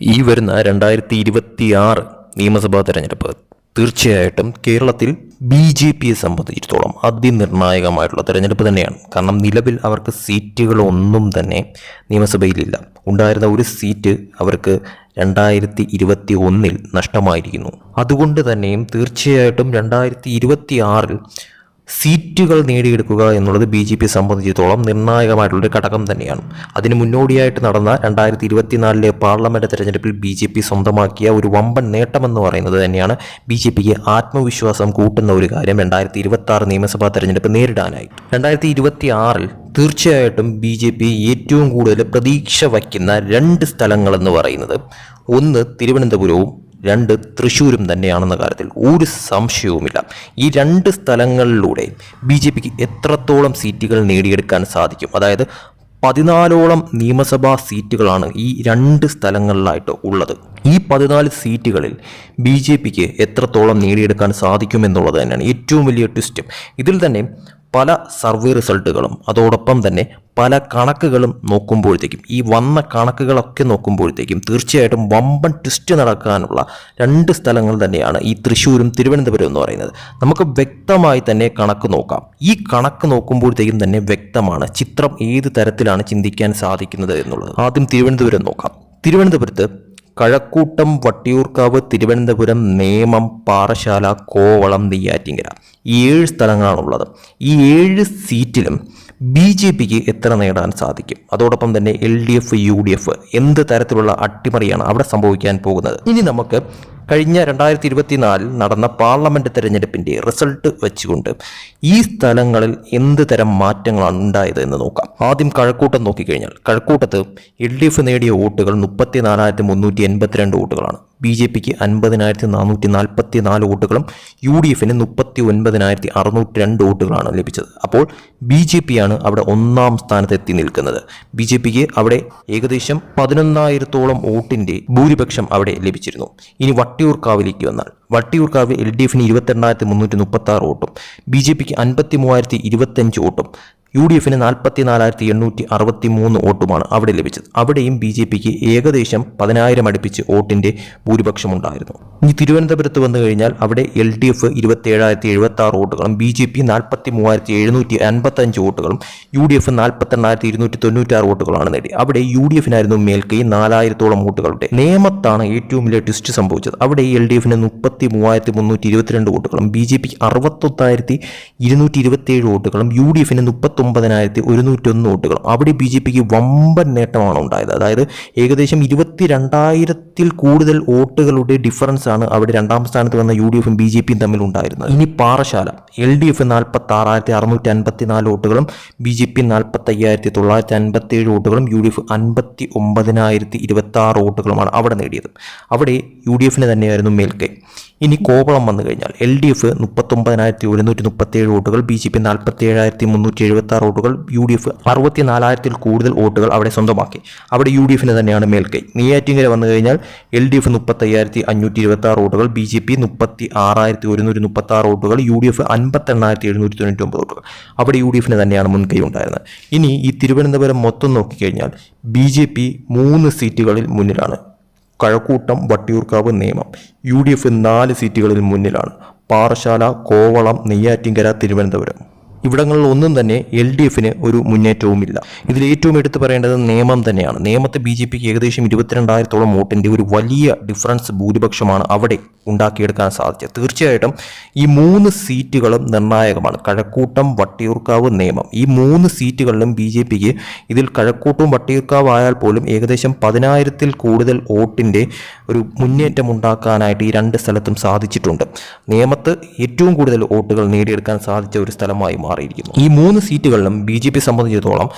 ഈ വരുന്ന രണ്ടായിരത്തി ഇരുപത്തി ആറ് നിയമസഭാ തെരഞ്ഞെടുപ്പ് തീർച്ചയായിട്ടും കേരളത്തിൽ ബി ജെ പിയെ സംബന്ധിച്ചിടത്തോളം അതിനിർണായകമായിട്ടുള്ള തെരഞ്ഞെടുപ്പ് തന്നെയാണ്. കാരണം നിലവിൽ അവർക്ക് സീറ്റുകളൊന്നും തന്നെ നിയമസഭയിലില്ല. ഉണ്ടായിരുന്ന ഒരു സീറ്റ് അവർക്ക് രണ്ടായിരത്തി ഇരുപത്തി ഒന്നിൽ നഷ്ടമായിരിക്കുന്നു. അതുകൊണ്ട് തന്നെയും തീർച്ചയായിട്ടും രണ്ടായിരത്തി ഇരുപത്തി ആറിൽ സീറ്റുകൾ നേടിയെടുക്കുക എന്നുള്ളത് ബി ജെ പി സംബന്ധിച്ചിടത്തോളം നിർണായകമായിട്ടുള്ളൊരു ഘടകം തന്നെയാണ്. അതിന് മുന്നോടിയായിട്ട് നടന്ന രണ്ടായിരത്തി ഇരുപത്തിനാലിലെ പാർലമെന്റ് തെരഞ്ഞെടുപ്പിൽ ബി ജെ പി സ്വന്തമാക്കിയ ഒരു വമ്പൻ നേട്ടമെന്ന് പറയുന്നത് തന്നെയാണ് ബി ജെ പിക്ക് ആത്മവിശ്വാസം കൂട്ടുന്ന ഒരു കാര്യം രണ്ടായിരത്തി ഇരുപത്തി നിയമസഭാ തെരഞ്ഞെടുപ്പ് നേരിടാനായി. രണ്ടായിരത്തി ഇരുപത്തി ആറിൽ തീർച്ചയായിട്ടും ബി ജെ പി ഏറ്റവും കൂടുതൽ പ്രതീക്ഷ വയ്ക്കുന്ന രണ്ട് സ്ഥലങ്ങളെന്ന് പറയുന്നത്. ഒന്ന് തിരുവനന്തപുരവും രണ്ട് തൃശ്ശൂരും തന്നെയാണെന്ന കാര്യത്തിൽ ഒരു സംശയവുമില്ല. ഈ രണ്ട് സ്ഥലങ്ങളിലൂടെ ബി ജെ പിക്ക് എത്രത്തോളം സീറ്റുകൾ നേടിയെടുക്കാൻ സാധിക്കും? അതായത് പതിനാലോളം നിയമസഭാ സീറ്റുകളാണ് ഈ രണ്ട് സ്ഥലങ്ങളിലായിട്ട് ഉള്ളത്. ഈ പതിനാല് സീറ്റുകളിൽ ബി ജെ പിക്ക് എത്രത്തോളം നേടിയെടുക്കാൻ സാധിക്കുമെന്നുള്ളത് തന്നെയാണ് ഏറ്റവും വലിയ ട്വിസ്റ്റ് ഇതിൽ തന്നെ പല സർവേ റിസൾട്ടുകളും അതോടൊപ്പം തന്നെ പല കണക്കുകളും നോക്കുമ്പോഴത്തേക്കും ഈ വന്ന കണക്കുകളൊക്കെ നോക്കുമ്പോഴത്തേക്കും തീർച്ചയായിട്ടും വമ്പൻ ട്വിസ്റ്റ് നടക്കാനുള്ള രണ്ട് സ്ഥലങ്ങൾ തന്നെയാണ് ഈ തൃശ്ശൂരും തിരുവനന്തപുരം എന്ന് പറയുന്നത്. നമുക്ക് വ്യക്തമായി തന്നെ കണക്ക് നോക്കാം. ഈ കണക്ക് നോക്കുമ്പോഴത്തേക്കും തന്നെ വ്യക്തമാണ് ചിത്രം ഏത് തരത്തിലാണ് ചിന്തിക്കാൻ സാധിക്കുന്നത് എന്നുള്ളത്. ആദ്യം തിരുവനന്തപുരം നോക്കാം. തിരുവനന്തപുരത്ത് കഴക്കൂട്ടം വട്ടിയൂർക്കാവ് തിരുവനന്തപുരം നേമം പാറശാല കോവളം നെയ്യാറ്റിങ്കര. ഏഴ് സ്ഥലങ്ങളാണുള്ളത്. ഈ ഏഴ് സീറ്റിലും ബി ജെ പിക്ക് എത്ര നേടാൻ സാധിക്കും? അതോടൊപ്പം തന്നെ L D F U D F എന്ത് തരത്തിലുള്ള അട്ടിമറിയാണ് അവിടെ സംഭവിക്കാൻ പോകുന്നത്? ഇനി നമുക്ക് കഴിഞ്ഞ രണ്ടായിരത്തി ഇരുപത്തിനാലിൽ നടന്ന പാർലമെന്റ് തെരഞ്ഞെടുപ്പിന്റെ റിസൾട്ട് വെച്ചുകൊണ്ട് ഈ സ്ഥലങ്ങളിൽ എന്ത് തരം മാറ്റങ്ങളാണ് ഉണ്ടായത് എന്ന് നോക്കാം. ആദ്യം കഴക്കൂട്ടം നോക്കിക്കഴിഞ്ഞാൽ കഴക്കൂട്ടത്ത് എൽ ഡി എഫ് നേടിയ വോട്ടുകൾ മുപ്പത്തി നാലായിരത്തി മുന്നൂറ്റി എൺപത്തിരണ്ട് വോട്ടുകളാണ്. ബി ജെ പിക്ക് അൻപതിനായിരത്തി നാനൂറ്റി നാൽപ്പത്തി നാല് വോട്ടുകളും യു ഡി എഫിന് മുപ്പത്തി ഒൻപതിനായിരത്തി അറുന്നൂറ്റി രണ്ട് വോട്ടുകളാണ് ലഭിച്ചത്. അപ്പോൾ ബി ജെ പിയാണ് അവിടെ ഒന്നാം സ്ഥാനത്ത് എത്തി നിൽക്കുന്നത്. ബി ജെ പിക്ക് അവിടെ ഏകദേശം പതിനൊന്നായിരത്തോളം വോട്ടിന്റെ ഭൂരിപക്ഷം അവിടെ ലഭിച്ചിരുന്നു. ഇനി വട്ടിയൂർക്കാവിലേക്ക് വന്നാൽ. വട്ടിയൂർക്കാവ് എൽ ഡി എഫിന് ഇരുപത്തിരണ്ടായിരത്തി മുന്നൂറ്റി മുപ്പത്തി ആറ് വോട്ടും ബി ജെ പിക്ക് അൻപത്തി മൂവായിരത്തി ഇരുപത്തഞ്ച് വോട്ടും യു ഡി എഫിന് നാൽപ്പത്തി നാലായിരത്തി എണ്ണൂറ്റി അറുപത്തി മൂന്ന് വോട്ടുമാണ് അവിടെ ലഭിച്ചത്. അവിടെയും ബി ജെ പിക്ക് ഏകദേശം പതിനായിരം അടുപ്പിച്ച് വോട്ടിന്റെ ഭൂരിപക്ഷമുണ്ടായിരുന്നു. ഇനി തിരുവനന്തപുരത്ത് വന്നു കഴിഞ്ഞാൽ അവിടെ എൽ ഡി എഫ് ഇരുപത്തി ഏഴായിരത്തി എഴുപത്തി ആറ് വോട്ടുകളും ബി ജെ പി നാൽപ്പത്തി മൂവായിരത്തി എഴുന്നൂറ്റി അൻപത്തഞ്ച് വോട്ടുകളും യു ഡി എഫ് നാൽപ്പത്തി എണ്ണായിരത്തി ഇരുന്നൂറ്റി തൊണ്ണൂറ്റി ആറ് വോട്ടുകളാണ് നേടി. അവിടെ യു ഡി എഫിനായിരുന്നു മേൽക്കൈ നാലായിരത്തോളം വോട്ടുകളുടെ. നേമത്താണ് ഏറ്റവും വലിയ ട്വിസ്റ്റ് സംഭവിച്ചത്. അവിടെ എൽ ഡി എഫിന് മുപ്പത്തി മൂവായിരത്തി മുന്നൂറ്റി ഇരുപത്തിരണ്ട് വോട്ടുകളും ബി ജെ പിക്ക് അറുപത്തൊന്നായിരത്തി ഇരുന്നൂറ്റി ഇരുപത്തിയേഴ് വോട്ടുകളും യു ഡി എഫിന് മുപ്പത്തൊമ്പതിനായിരത്തി ഒരുന്നൂറ്റൊന്ന് വോട്ടുകളും അവിടെ ബി ജെ പിക്ക് വമ്പൻ നേട്ടമാണ് ഉണ്ടായത്. അതായത് ഏകദേശം ഇരുപത്തി രണ്ടായിരത്തിൽ കൂടുതൽ വോട്ടുകളുടെ ഡിഫറൻസ് ആണ് അവിടെ രണ്ടാം സ്ഥാനത്ത് വന്ന യു ഡി എഫും ബി ജെ പിയും തമ്മിൽ ഉണ്ടായിരുന്നത്. ഇനി പാറശാല എൽ ഡി എഫ് നാൽപ്പത്തി ആറായിരത്തി അറുന്നൂറ്റി അൻപത്തി നാല് വോട്ടുകളും ബി ജെ പി നാൽപ്പത്തി അയ്യായിരത്തി തൊള്ളായിരത്തി അൻപത്തി ഏഴ് വോട്ടുകളും യു ഡി എഫ് അൻപത്തി ഒമ്പതിനായിരത്തി ഇരുപത്തി ആറ് വോട്ടുകളുമാണ് അവിടെ നേടിയത്. അവിടെ യു ഡി എഫിന് തന്നെയായിരുന്നു മേൽക്കൈ. ഇനി കോവളം വന്നു കഴിഞ്ഞാൽ എൽ ഡി എഫ് മുപ്പത്തൊമ്പതിനായിരത്തി ഒരുന്നൂറ്റി മുപ്പത്തി ഏഴ് വോട്ടുകൾ ബി ജെ പി നാൽപ്പത്തി ഏഴായിരത്തി മുന്നൂറ്റി എഴുപത്തി ആറ് വോട്ടുകൾ യു ഡി എഫ് അറുപത്തി നാലായിരത്തിൽ കൂടുതൽ വോട്ടുകൾ അവിടെ സ്വന്തമാക്കി. അവിടെ യു ഡി എഫിന് തന്നെയാണ് മേൽക്കൈ. നെയ്യാറ്റിങ്കര വന്നു കഴിഞ്ഞാൽ എൽ ഡി എഫ് മുപ്പത്തയ്യായിരത്തി അഞ്ഞൂറ്റി ഇരുപത്തി ആറ് വോട്ടുകൾ ബി ജെ പി മുപ്പത്തി ആറായിരത്തി ഒരുന്നൂറ്റി മുപ്പത്തി ആറ് വോട്ടുകൾ യു ഡി എഫ് അൻപത്തി എണ്ണായിരത്തി എഴുന്നൂറ്റി തൊണ്ണൂറ്റി ഒമ്പത് വോട്ടുകൾ അവിടെ യു ഡി എഫിന് തന്നെയാണ് മുൻകൈ ഉണ്ടായിരുന്നത്. ഇനി ഈ തിരുവനന്തപുരം മൊത്തം നോക്കിക്കഴിഞ്ഞാൽ ബി ജെ പി മൂന്ന് സീറ്റുകളിൽ മുന്നിലാണ്. കഴക്കൂട്ടം വട്ടിയൂർക്കാവ് നിയമം യു ഡി എഫ് നാല് സീറ്റുകളിൽ മുന്നിലാണ്. പാറശാല കോവളം നെയ്യാറ്റിങ്കര തിരുവനന്തപുരം. ഇവിടങ്ങളിൽ ഒന്നും തന്നെ എൽ ഡി എഫിന് ഒരു മുന്നേറ്റവുമില്ല. ഇതിൽ ഏറ്റവും എടുത്തു പറയേണ്ടത് നിയമം തന്നെയാണ്. നിയമത്തെ ബി ജെ പിക്ക് ഏകദേശം ഇരുപത്തിരണ്ടായിരത്തോളം വോട്ടിന്റെ ഒരു വലിയ ഡിഫറൻസ് ഭൂരിപക്ഷമാണ് അവിടെ ഉണ്ടാക്കിയെടുക്കാൻ സാധിച്ചത്. തീർച്ചയായിട്ടും ഈ മൂന്ന് സീറ്റുകളും നിർണായകമാണ്. കഴക്കൂട്ടം വട്ടിയൂർക്കാവ് നിയമം. ഈ മൂന്ന് സീറ്റുകളിലും ബി ജെ പിക്ക് ഇതിൽ കഴക്കൂട്ടവും വട്ടിയൂർക്കാവ് ആയാൽ പോലും ഏകദേശം പതിനായിരത്തിൽ കൂടുതൽ വോട്ടിന്റെ ഒരു മുന്നേറ്റം ഉണ്ടാക്കാനായിട്ട് ഈ രണ്ട് സ്ഥലത്തും സാധിച്ചിട്ടുണ്ട്. നിയമത്ത് ഏറ്റവും കൂടുതൽ വോട്ടുകൾ നേടിയെടുക്കാൻ സാധിച്ച ഒരു സ്ഥലമായി മാറിയിരിക്കുന്നു. ഈ മൂന്ന് സീറ്റുകളിലും ബി ജെ പി സംബന്ധിച്ചിടത്തോളം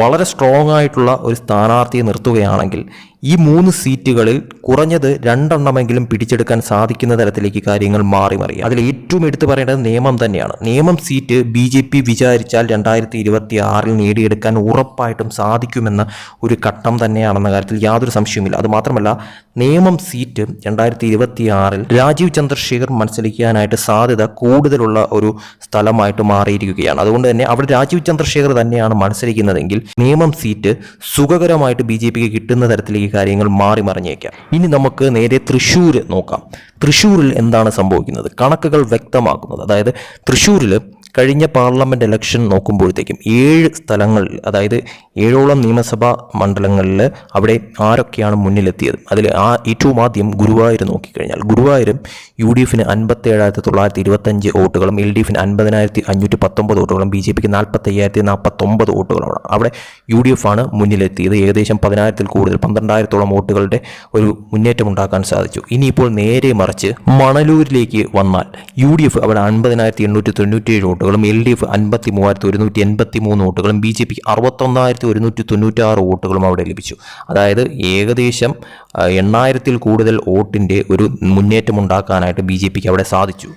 വളരെ സ്ട്രോങ് ആയിട്ടുള്ള ഒരു സ്ഥാനാർത്ഥിയെ നിർത്തുകയാണെങ്കിൽ ഈ മൂന്ന് സീറ്റുകളിൽ കുറഞ്ഞത് രണ്ടെണ്ണമെങ്കിലും പിടിച്ചെടുക്കാൻ സാധിക്കുന്ന തരത്തിലേക്ക് കാര്യങ്ങൾ മാറി മറിയും. അതിൽ ഏറ്റവും എടുത്തു പറയേണ്ടത് നിയമം തന്നെയാണ്. നിയമം സീറ്റ് ബി ജെ പി വിചാരിച്ചാൽ രണ്ടായിരത്തി ഇരുപത്തി ആറിൽ നേടിയെടുക്കാൻ ഉറപ്പായിട്ടും സാധിക്കുമെന്ന ഒരു ഘട്ടം തന്നെയാണെന്ന കാര്യത്തിൽ യാതൊരു സംശയവുമില്ല. അതുമാത്രമല്ല നിയമം സീറ്റ് രണ്ടായിരത്തി ഇരുപത്തി ആറിൽ രാജീവ് ചന്ദ്രശേഖർ മത്സരിക്കാനായിട്ട് സാധ്യത കൂടുതലുള്ള ഒരു സ്ഥലമായിട്ട് മാറിയിരിക്കുകയാണ്. അതുകൊണ്ട് തന്നെ അവിടെ രാജീവ് ചന്ദ്രശേഖർ തന്നെയാണ് മത്സരിക്കുന്നതെങ്കിൽ നിയമം സീറ്റ് സുഖകരമായിട്ട് ബി ജെ പിക്ക് കിട്ടുന്ന തരത്തിലേക്ക് കാര്യങ്ങൾ മാറി മറിഞ്ഞേക്കാം. ഇനി നമുക്ക് നേരെ തൃശ്ശൂർ നോക്കാം. തൃശ്ശൂരിൽ എന്താണ് സംഭവിക്കുന്നത്? കണക്കുകൾ വ്യക്തമാക്കുന്നത്. അതായത് തൃശ്ശൂരിൽ കഴിഞ്ഞ പാർലമെന്റ് ഇലക്ഷൻ നോക്കുമ്പോഴത്തേക്കും ഏഴ് സ്ഥലങ്ങളിൽ അതായത് ഏഴോളം നിയമസഭാ മണ്ഡലങ്ങളിൽ അവിടെ ആരൊക്കെയാണ് മുന്നിലെത്തിയത്? അതിൽ ആ ഏറ്റവും ആദ്യം ഗുരുവായൂർ നോക്കിക്കഴിഞ്ഞാൽ ഗുരുവായൂരും യു ഡി എഫിന് അൻപത്തി ഏഴായിരത്തി തൊള്ളായിരത്തി ഇരുപത്തഞ്ച് വോട്ടുകളും എൽ ഡി എഫിന് അൻപതിനായിരത്തി അഞ്ഞൂറ്റി പത്തൊമ്പത് വോട്ടുകളും ബി ജെ പിക്ക് നാൽപ്പത്തി അയ്യായിരത്തി നാൽപ്പത്തൊമ്പത് വോട്ടുകളാണ് അവിടെ യു ഡി എഫ് ആണ് മുന്നിലെത്തിയത്. ഏകദേശം പതിനായിരത്തിൽ കൂടുതൽ പന്ത്രണ്ടായിരത്തോളം വോട്ടുകളുടെ ഒരു മുന്നേറ്റം ഉണ്ടാക്കാൻ സാധിച്ചു. ഇനിയിപ്പോൾ നേരെ മറിച്ച് മണലൂരിലേക്ക് വന്നാൽ യു ഡി എഫ് അവിടെ അൻപതിനായിരത്തി എണ്ണൂറ്റി തൊണ്ണൂറ്റിയേഴ് വോട്ടുകളും എൽ ഡി എഫ് അൻപത്തി മൂവായിരത്തി ഒരുന്നൂറ്റി എൺപത്തി മൂന്ന് വോട്ടുകളും ബി ജെ പിക്ക് അറുപത്തൊന്നായിരത്തി ഒരുന്നൂറ്റി തൊണ്ണൂറ്റാറ് വോട്ടുകളും അവിടെ ലഭിച്ചു. അതായത് ഏകദേശം എണ്ണായിരത്തിൽ കൂടുതൽ വോട്ടിന്റെ ഒരു മുന്നേറ്റം ഉണ്ടാക്കാനായിട്ട് ബി ജെ പിക്ക് അവിടെ സാധിച്ചു.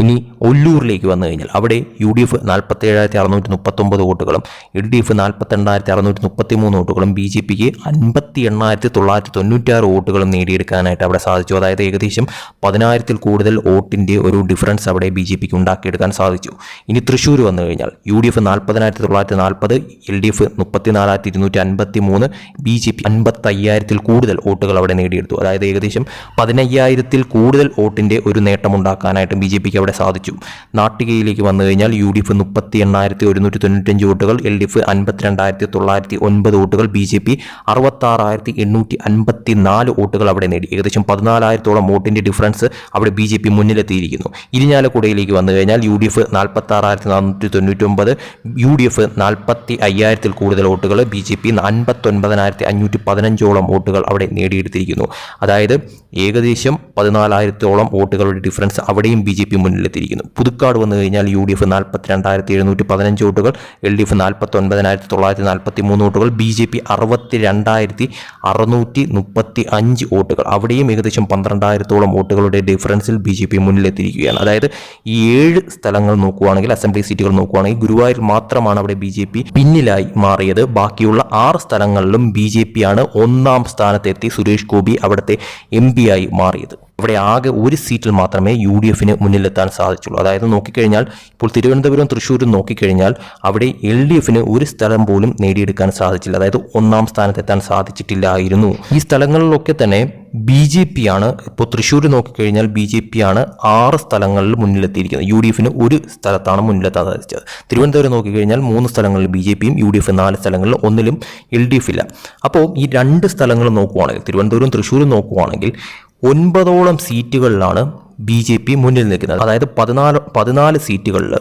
ഇനി ഒല്ലൂരിലേക്ക് വന്നു കഴിഞ്ഞാൽ അവിടെ യു ഡി എഫ് നാൽപ്പത്തി ഏഴായിരത്തി അറുന്നൂറ്റി മുപ്പത്തൊമ്പത് വോട്ടുകളും എൽ ഡി എഫ് നാൽപ്പത്തെണ്ണായിരത്തി അറുന്നൂറ്റി മുപ്പത്തി മൂന്ന് വോട്ടുകളും ബി ജെ പിക്ക് അൻപത്തി എണ്ണായിരത്തി തൊള്ളായിരത്തി തൊണ്ണൂറ്റാറ് വോട്ടുകളും നേടിയെടുക്കാനായിട്ട് അവിടെ സാധിച്ചു. അതായത് ഏകദേശം പതിനായിരത്തിൽ കൂടുതൽ വോട്ടിന്റെ ഒരു ഡിഫറൻസ് അവിടെ ബി ജെ പിക്ക് ഉണ്ടാക്കിയെടുക്കാൻ സാധിച്ചു. ഇനി തൃശ്ശൂർ വന്നു കഴിഞ്ഞാൽ യു ഡി എഫ് നാൽപ്പതിനായിരത്തി തൊള്ളായിരത്തി നാൽപ്പത് എൽ ഡി എഫ് മുപ്പത്തിനാലായിരത്തി ഇരുന്നൂറ്റി അൻപത്തി മൂന്ന് ബി ജെ പി അൻപത്തയ്യായിരത്തിൽ കൂടുതൽ വോട്ടുകൾ അവിടെ നേടിയെടുത്തു. അതായത് ഏകദേശം പതിനയ്യായിരത്തിൽ കൂടുതൽ വോട്ടിന്റെ ഒരു നേട്ടമുണ്ടാക്കാനായിട്ട് ബി ജെ പിക്ക് അവിടെ സാധിച്ചു. നാട്ടികയിലേക്ക് വന്നു കഴിഞ്ഞാൽ യു ഡി എഫ് മുപ്പത്തി എണ്ണായിരത്തി ഒരുന്നൂറ്റി തൊണ്ണൂറ്റഞ്ച് വോട്ടുകൾ എൽ ഡി എഫ് അൻപത്തിരണ്ടായിരത്തി തൊള്ളായിരത്തി ഒൻപത് വോട്ടുകൾ ബി ജെ പി അറുപത്താറായിരത്തി എണ്ണൂറ്റി അൻപത്തി നാല് വോട്ടുകൾ അവിടെ നേടി. ഏകദേശം പതിനാലായിരത്തോളം വോട്ടിന്റെ ഡിഫറൻസ് അവിടെ ബി ജെ പി മുന്നിലെത്തിയിരിക്കുന്നു. ഇരിഞ്ഞാലക്കുടയിലേക്ക് വന്നു കഴിഞ്ഞാൽ യു ഡി എഫ് നാൽപ്പത്തി ആറായിരത്തി നാനൂറ്റി തൊണ്ണൂറ്റൊമ്പത് യു ഡി എഫ് നാൽപ്പത്തി അയ്യായിരത്തിൽ കൂടുതൽ വോട്ടുകൾ ബി ജെ പി അൻപത്തൊൻപതിനായിരത്തി അഞ്ഞൂറ്റി പതിനഞ്ചോളം വോട്ടുകൾ അവിടെ നേടിയെടുത്തിരിക്കുന്നു. അതായത് ഏകദേശം പതിനാലായിരത്തോളം വോട്ടുകളുടെ ഡിഫറൻസ് അവിടെയും ബി ജെ പി മുന്നിലെത്തിയിരിക്കുന്നു. പുതുക്കാട് വന്നു കഴിഞ്ഞാൽ യു ഡി എഫ് നാൽപ്പത്തി രണ്ടായിരത്തി എഴുന്നൂറ്റി പതിനഞ്ച് വോട്ടുകൾ എൽ ഡി എഫ് നാൽപ്പത്തി ഒൻപതിനായിരത്തി തൊള്ളായിരത്തി നാൽപ്പത്തി മൂന്ന് വോട്ടുകൾ ബി ജെ പി അറുപത്തി രണ്ടായിരത്തി അറുന്നൂറ്റി മുപ്പത്തി അഞ്ച് വോട്ടുകൾ. അവിടെയും ഏകദേശം പന്ത്രണ്ടായിരത്തോളം വോട്ടുകളുടെ ഡിഫറൻസിൽ ബി ജെ പി മുന്നിലെത്തിയിരിക്കുകയാണ്. അതായത് ഈ ഏഴ് സ്ഥലങ്ങൾ നോക്കുകയാണെങ്കിൽ അസംബ്ലി സീറ്റുകൾ നോക്കുകയാണെങ്കിൽ ഗുരുവായൂർ മാത്രമാണ് അവിടെ ബി ജെ പി പിന്നിലായി മാറിയത്. ബാക്കിയുള്ള ആറ് സ്ഥലങ്ങളിലും ബി ജെ പി ആണ് ഒന്നാം സ്ഥാനത്തെത്തി സുരേഷ് ഗോപി അവിടുത്തെ എം പി ആയി മാറിയത്. അവിടെ ആകെ ഒരു സീറ്റിൽ മാത്രമേ യു ഡി എഫിന് മുന്നിലെത്താൻ സാധിച്ചുള്ളൂ. അതായത് നോക്കിക്കഴിഞ്ഞാൽ ഇപ്പോൾ തിരുവനന്തപുരം തൃശ്ശൂരും നോക്കിക്കഴിഞ്ഞാൽ അവിടെ എൽ ഡി എഫിന് ഒരു സ്ഥലം പോലും നേടിയെടുക്കാൻ സാധിച്ചില്ല. അതായത് ഒന്നാം സ്ഥാനത്തെത്താൻ സാധിച്ചിട്ടില്ലായിരുന്നു. ഈ സ്ഥലങ്ങളിലൊക്കെ തന്നെ ബി ജെ പി ആണ് ഇപ്പോൾ തൃശ്ശൂർ നോക്കിക്കഴിഞ്ഞാൽ ബി ജെ പി ആണ് ആറ് സ്ഥലങ്ങളിൽ മുന്നിലെത്തിയിരിക്കുന്നത്. യു ഡി എഫിന് ഒരു സ്ഥലത്താണ് മുന്നിലെത്താൻ സാധിച്ചത്. തിരുവനന്തപുരം നോക്കിക്കഴിഞ്ഞാൽ മൂന്ന് സ്ഥലങ്ങളിൽ ബി ജെ പിയും യു ഡി എഫ് നാല് സ്ഥലങ്ങളിൽ ഒന്നിലും എൽ ഡി എഫ് ഇല്ല അപ്പോൾ ഈ രണ്ട് സ്ഥലങ്ങൾ നോക്കുവാണെങ്കിൽ തിരുവനന്തപുരം തൃശ്ശൂരും നോക്കുവാണെങ്കിൽ ഒൻപതോളം സീറ്റുകളിലാണ് ബി ജെ പി മുന്നിൽ നിൽക്കുന്നത്. അതായത് പതിനാല് പതിനാല് സീറ്റുകളിൽ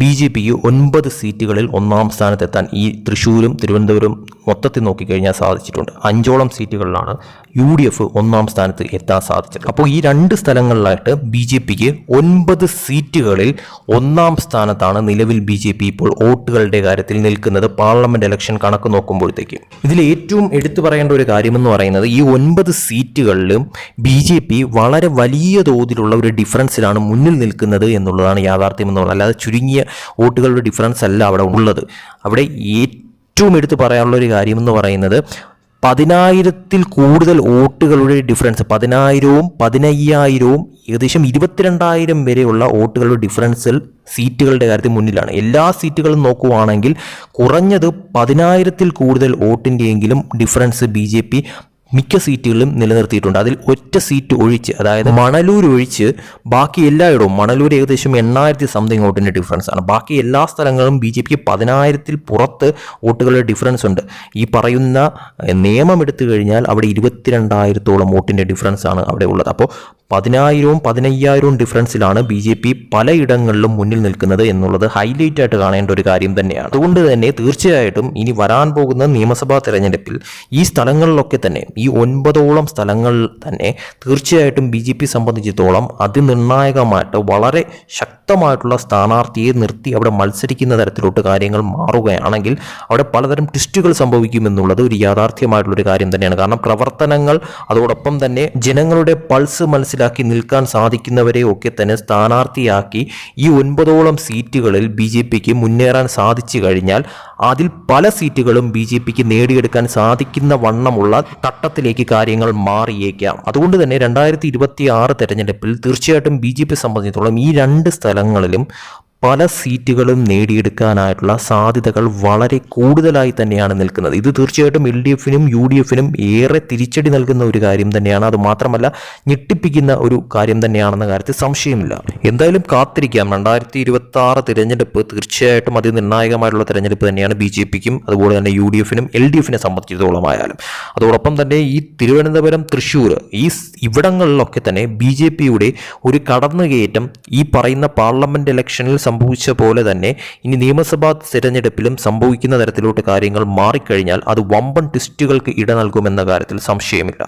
ബി ജെ പിക്ക് ഒൻപത് സീറ്റുകളിൽ ഒന്നാം സ്ഥാനത്തെത്താൻ ഈ തൃശ്ശൂരും തിരുവനന്തപുരം മൊത്തത്തിൽ നോക്കിക്കഴിഞ്ഞാൽ സാധിച്ചിട്ടുണ്ട്. അഞ്ചോളം സീറ്റുകളിലാണ് യു ഡി എഫ് ഒന്നാം സ്ഥാനത്ത് എത്താൻ സാധിച്ചത്. അപ്പോൾ ഈ രണ്ട് സ്ഥലങ്ങളിലായിട്ട് ബി ജെ പിക്ക് ഒൻപത് സീറ്റുകളിൽ ഒന്നാം സ്ഥാനത്താണ് നിലവിൽ ബി ജെ പി ഇപ്പോൾ വോട്ടുകളുടെ കാര്യത്തിൽ നിൽക്കുന്നത് പാർലമെന്റ് ഇലക്ഷൻ കണക്ക് നോക്കുമ്പോഴത്തേക്ക്. ഇതിൽ ഏറ്റവും എടുത്തു പറയേണ്ട ഒരു കാര്യമെന്ന് പറയുന്നത് ഈ ഒൻപത് സീറ്റുകളിലും ബി ജെ പി വളരെ വലിയ തോതിലുള്ള ഒരു ഡിഫറൻസിലാണ് മുന്നിൽ നിൽക്കുന്നത് എന്നുള്ളതാണ് യാഥാർത്ഥ്യം എന്നുള്ളത് അല്ലാതെ ചുരുങ്ങിയ വോട്ടുകളുടെ ഡിഫറൻസ് അല്ല അവിടെ ഉള്ളത്. അവിടെ ഏറ്റവും എടുത്ത് പറയാനുള്ള ഒരു കാര്യം എന്ന് പറയുന്നത് പതിനായിരത്തിൽ കൂടുതൽ വോട്ടുകളുടെ ഡിഫറൻസ് പതിനായിരവും പതിനയ്യായിരവും ഏകദേശം ഇരുപത്തിരണ്ടായിരം വരെയുള്ള വോട്ടുകളുടെ ഡിഫറൻസിൽ സീറ്റുകളുടെ കാര്യത്തിൽ മുന്നിലാണ്. എല്ലാ സീറ്റുകളും നോക്കുവാണെങ്കിൽ കുറഞ്ഞത് പതിനായിരത്തിൽ കൂടുതൽ വോട്ടിന്റെയെങ്കിലും ഡിഫറൻസ് ബി ജെ പി മിക്ക സീറ്റുകളിലും നിലനിർത്തിയിട്ടുണ്ട്. അതിൽ ഒറ്റ സീറ്റ് ഒഴിച്ച് അതായത് മണലൂർ ഒഴിച്ച് ബാക്കി എല്ലായിടവും മണലൂർ ഏകദേശം എണ്ണായിരത്തി സംതിങ് വോട്ടിന്റെ ഡിഫറൻസ് ആണ്. ബാക്കി എല്ലാ സ്ഥലങ്ങളും ബി ജെ പിക്ക് പതിനായിരത്തിൽ പുറത്ത് വോട്ടുകളുടെ ഡിഫറൻസ് ഉണ്ട്. ഈ പറയുന്ന നിയമം എടുത്തു കഴിഞ്ഞാൽ അവിടെ ഇരുപത്തിരണ്ടായിരത്തോളം വോട്ടിന്റെ ഡിഫറൻസ് ആണ് അവിടെ ഉള്ളത്. അപ്പോൾ പതിനായിരവും പതിനയ്യായിരവും ഡിഫറൻസിലാണ് ബി ജെ പി പലയിടങ്ങളിലും മുന്നിൽ നിൽക്കുന്നത് എന്നുള്ളത് ഹൈലൈറ്റ് ആയിട്ട് കാണേണ്ട ഒരു കാര്യം തന്നെയാണ്. അതുകൊണ്ട് തന്നെ തീർച്ചയായിട്ടും ഇനി വരാൻ പോകുന്ന നിയമസഭാ തെരഞ്ഞെടുപ്പിൽ ഈ സ്ഥലങ്ങളിലൊക്കെ തന്നെ ഒൻപതോളം സ്ഥലങ്ങൾ തന്നെ തീർച്ചയായിട്ടും ബി ജെ പി സംബന്ധിച്ചിടത്തോളം അതിനിർണായകമായിട്ട് വളരെ ശക്തമായിട്ടുള്ള സ്ഥാനാർത്ഥിയെ നിർത്തി അവിടെ മത്സരിക്കുന്ന തരത്തിലോട്ട് കാര്യങ്ങൾ മാറുകയാണെങ്കിൽ അവിടെ പലതരം ട്വിസ്റ്റുകൾ സംഭവിക്കുമെന്നുള്ളത് ഒരു യാഥാർത്ഥ്യമായിട്ടുള്ളൊരു കാര്യം തന്നെയാണ്. കാരണം പ്രവർത്തനങ്ങൾ അതോടൊപ്പം തന്നെ ജനങ്ങളുടെ പൾസ് മനസ്സിലാക്കി നിൽക്കാൻ സാധിക്കുന്നവരെ ഒക്കെ തന്നെ സ്ഥാനാർത്ഥിയാക്കി ഈ ഒൻപതോളം സീറ്റുകളിൽ ബി ജെ പിക്ക് മുന്നേറാൻ സാധിച്ചു കഴിഞ്ഞാൽ അതിൽ പല സീറ്റുകളും ബി ജെ പിക്ക് നേടിയെടുക്കാൻ സാധിക്കുന്ന വണ്ണമുള്ള തട്ടത്തിലേക്ക് കാര്യങ്ങൾ മാറിയേക്കാം. അതുകൊണ്ട് തന്നെ രണ്ടായിരത്തി ഇരുപത്തി ആറ് തെരഞ്ഞെടുപ്പിൽ തീർച്ചയായിട്ടും ബി ജെ പി സംബന്ധിച്ചിടത്തോളം ഈ രണ്ട് സ്ഥലങ്ങളിലും പല സീറ്റുകളും നേടിയെടുക്കാനായിട്ടുള്ള സാധ്യതകൾ വളരെ കൂടുതലായി തന്നെയാണ് നിൽക്കുന്നത്. ഇത് തീർച്ചയായിട്ടും എൽ ഡി എഫിനും യു ഡി എഫിനും ഏറെ തിരിച്ചടി നൽകുന്ന ഒരു കാര്യം തന്നെയാണ്. അത് മാത്രമല്ല ഞെട്ടിപ്പിക്കുന്ന ഒരു കാര്യം തന്നെയാണെന്ന കാര്യത്തിൽ സംശയമില്ല. എന്തായാലും കാത്തിരിക്കാം. രണ്ടായിരത്തി ഇരുപത്തി ആറ് തിരഞ്ഞെടുപ്പ് തീർച്ചയായിട്ടും അതിനിർണായകമായിട്ടുള്ള തിരഞ്ഞെടുപ്പ് തന്നെയാണ് ബി ജെ പിക്കും അതുപോലെ തന്നെ യു ഡി എഫിനും എൽ ഡി എഫിനെ സംബന്ധിച്ചിടത്തോളം ആയാലും അതോടൊപ്പം തന്നെ ഈ തിരുവനന്തപുരം തൃശ്ശൂർ ഈ ഇവിടങ്ങളിലൊക്കെ തന്നെ ബി ജെ പിയുടെ ഒരു കടന്നുകയറ്റം ഈ പറയുന്ന പാർലമെന്റ് ഇലക്ഷനിൽ സംഭവിച്ച പോലെ തന്നെ ഇനി നിയമസഭാ തിരഞ്ഞെടുപ്പിലും സംഭവിക്കുന്ന തരത്തിലോട്ട് കാര്യങ്ങൾ മാറിക്കഴിഞ്ഞാൽ അത് വമ്പൻ ട്വിസ്റ്റുകൾക്ക് ഇട നൽകുമെന്ന കാര്യത്തിൽ സംശയമില്ല.